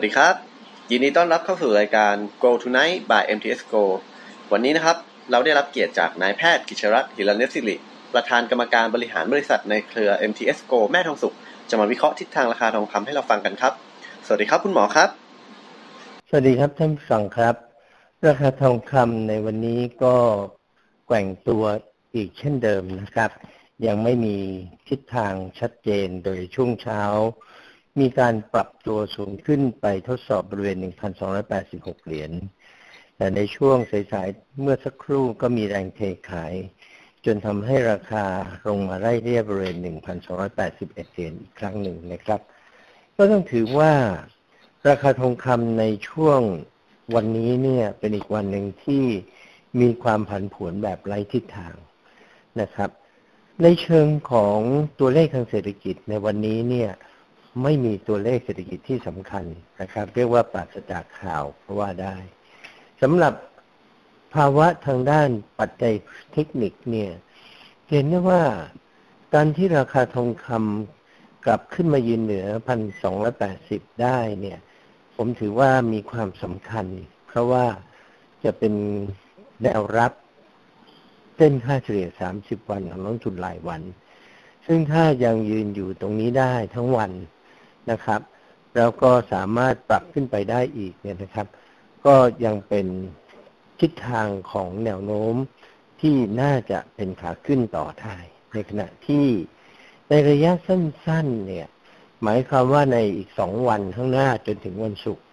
สวัสดีครับ ยินดีต้อนรับเข้าสู่รายการ Go Tonight by MTS Go วันนี้นะครับ เราได้รับเกียรติจากนายแพทย์กิชรัตน์หิรันเนสิริประธานกรรมการบริหารบริษัทในเครือ MTS Go แม่ทองสุข จะมาวิเคราะห์ทิศทางราคาทองคำให้เราฟังกันครับ สวัสดีครับคุณหมอครับ สวัสดีครับท่านผู้ฟังครับ ราคาทองคำในวันนี้ก็แกว่งตัวอีกเช่นเดิมนะครับ ยังไม่มีทิศทางชัดเจนโดยช่วงเช้า มีการปรับตัวสูงขึ้นไปทดสอบบริเวณ 1,286 เหรียญ แต่ในช่วงสายๆ เมื่อสักครู่ก็มีแรงเทขาย จนทำให้ราคาลงมาไล่เรียบบริเวณ 1,281 เหรียญอีกครั้งหนึ่งนะครับ ก็ต้องถือว่าราคาทองคำในช่วงวันนี้เนี่ยเป็นอีกวันหนึ่งที่มีความผันผวนแบบไร้ทิศทางนะครับ ในเชิงของตัวเลขทางเศรษฐกิจในวันนี้เนี่ย ไม่มีตัวเลขเศรษฐกิจที่สำคัญนะครับ เรียกว่าปราศจากข่าวเพราะว่าได้สำหรับภาวะทางด้านปัจจัยเทคนิคเนี่ยเห็นได้ว่าการที่ราคาทองคำกลับขึ้นมายืนเหนือพันสองร้อยแปดสิบได้เนี่ย ผมถือว่ามีความสำคัญ เพราะว่าจะเป็นแนวรับเส้นค่าเฉลี่ย30วันของนักทุนรายวัน ซึ่งถ้ายังยืนอยู่ตรงนี้ได้ทั้งวัน นะครับ แล้วก็สามารถปรับขึ้นไปได้อีกเนี่ยนะครับ ก็ยังเป็นทิศทางของแนวโน้มที่น่าจะเป็นขาขึ้นต่อได้ในขณะที่ในระยะสั้นๆ เนี่ย หมายความว่าในอีกสองวันข้างหน้าจนถึงวันศุกร์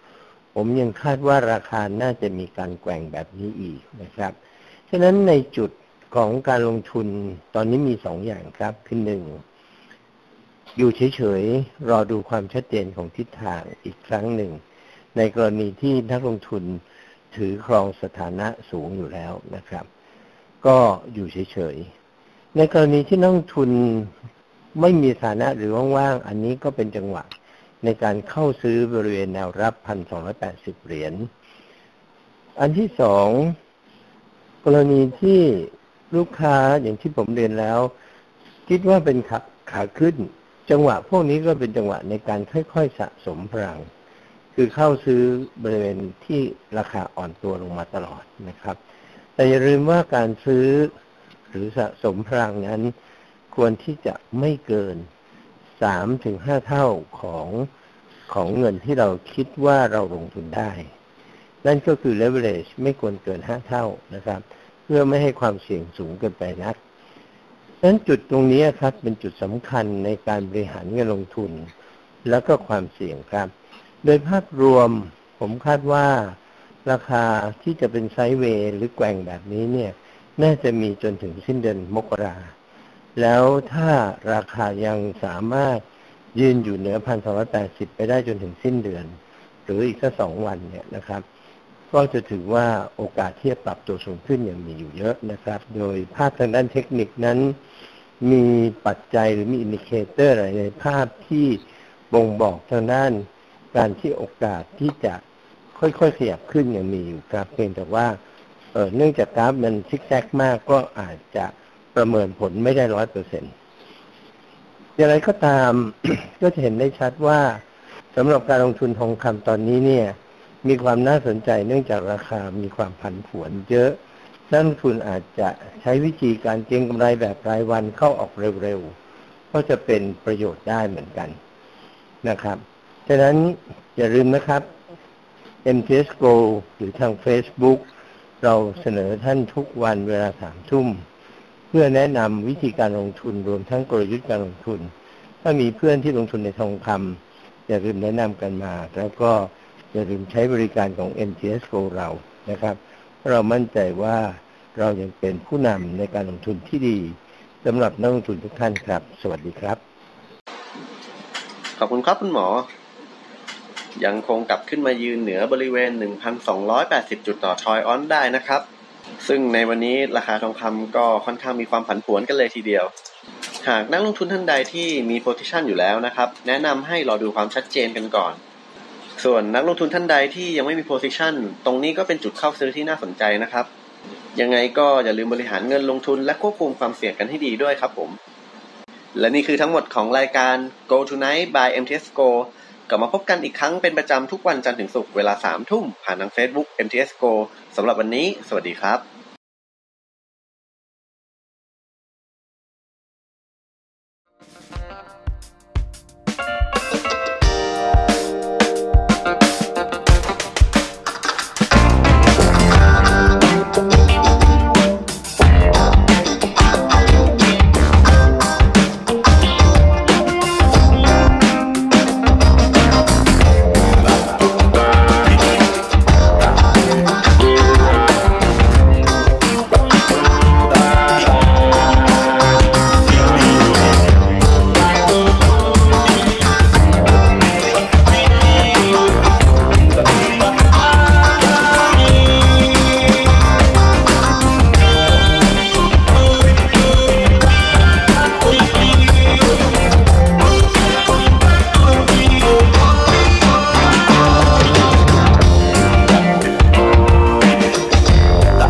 ผมยังคาดว่าราคาน่าจะมีการแกว่งแบบนี้อีกนะครับ ฉะนั้นในจุดของการลงทุนตอนนี้มีสองอย่างครับ คือหนึ่ง อยู่เฉยๆ รอดูความชัดเจนของทิศทางอีกครั้งหนึ่ง ในกรณีที่นักลงทุนถือครองสถานะสูงอยู่แล้วนะครับ ก็อยู่เฉยๆ ในกรณีที่นักลงทุนไม่มีฐานะหรือว่างๆ อันนี้ก็เป็นจังหวะในการเข้าซื้อบริเวณแนวรับพันสองร้อยแปดสิบเหรียญ อันที่สองกรณีที่ลูกค้าอย่างที่ผมเรียนแล้ว คิดว่าเป็นขาขาขึ้น จังหวะพวกนี้ก็เป็นจังหวะในการค่อยๆสะสมพลัง คือเข้าซื้อบริเวณที่ราคาอ่อนตัวลงมาตลอดนะครับ แต่อย่าลืมว่าการซื้อหรือสะสมพลังนั้น ควรที่จะไม่เกินสามถึงห้าเท่าของของเงินที่เราคิดว่าเราลงทุนได้ นั่นก็คือ leverage ไม่ควรเกินห้าเท่านะครับ เพื่อไม่ให้ความเสี่ยงสูงเกินไปนัก นั้นจุดตรงนี้ครับเป็นจุดสำคัญในการบริหารเงินลงทุน แล้วก็ความเสี่ยงครับ โดยภาพรวมผมคาดว่าราคาที่จะเป็นไซด์เวย์หรือแกว่งแบบนี้เนี่ยน่าจะมีจนถึงสิ้นเดือนมกรา แล้วถ้าราคายังสามารถยืนอยู่เหนือพันสองร้อยแปดสิบไปได้จนถึงสิ้นเดือน หรืออีกสักสองวันเนี่ยนะครับ ก็จะถือว่าโอกาสที่จะปรับตัวสูงขึ้นยังมีอยู่เยอะนะครับ โดยภาพทางด้านเทคนิคนั้น มีปัจจัยหรือมีอินดิเคเตอร์อะไรในภาพที่บ่งบอกทางด้านการที่โอกาสที่จะค่อยๆขยับขึ้นยังมีอยู่ครับ เพียงแต่ว่าเนื่องจากกราฟมันซิกแซกมากก็อาจจะประเมินผลไม่ได้ร้อยเปอร์เซ็นต์อย่างไรก็ตาม ก็จะเห็นได้ชัดว่าสำหรับการลงทุนทองคำตอนนี้เนี่ย มีความน่าสนใจเนื่องจากราคามีความผันผวนเยอะนักลงทุนอาจจะใช้วิธีการเก็งกำไรแบบรายวันเข้าออกเร็วๆ ก็จะเป็นประโยชน์ได้เหมือนกันนะครับฉะนั้นอย่าลืมนะครับ MTS Go หรือทาง Facebook เราเสนอท่านทุกวันเวลาสามทุ่ม เพื่อแนะนำวิธีการลงทุนรวมทั้งกลยุทธ์การลงทุน ถ้ามีเพื่อนที่ลงทุนในทองคำอย่าลืมแนะนำกันมา แล้วก็ อย่าลืมใช้บริการของ MTS Go เรานะครับ เรามั่นใจว่าเรายังเป็นผู้นำในการลงทุนที่ดีสำหรับนักลงทุนทุกท่านครับ สวัสดีครับ ขอบคุณครับคุณหมอ ยังคงกลับขึ้นมายืนเหนือบริเวณ 1,280 จุดต่อทอยออนได้นะครับ ซึ่งในวันนี้ราคาทองคำก็ค่อนข้างมีความผันผวนกันเลยทีเดียว หากนักลงทุนท่านใดที่มีโพซิชันอยู่แล้วนะครับ แนะนำให้รอดูความชัดเจนกันก่อน ส่วนนักลงทุนท่านใดที่ยังไม่มีโพซิชันตรงนี้ก็เป็นจุดเข้าซื้อที่น่าสนใจนะครับ ยังไงก็อย่าลืมบริหารเงินลงทุนและควบคุมความเสี่ยงกันให้ดีด้วยครับผม และนี่คือทั้งหมดของรายการ Go Tonight by MTS Go กลับมาพบกันอีกครั้งเป็นประจำทุกวันจันทร์ถึงศุกร์เวลา3ทุ่มผ่านทาง Facebook MTS Go สำหรับวันนี้ สวัสดีครับ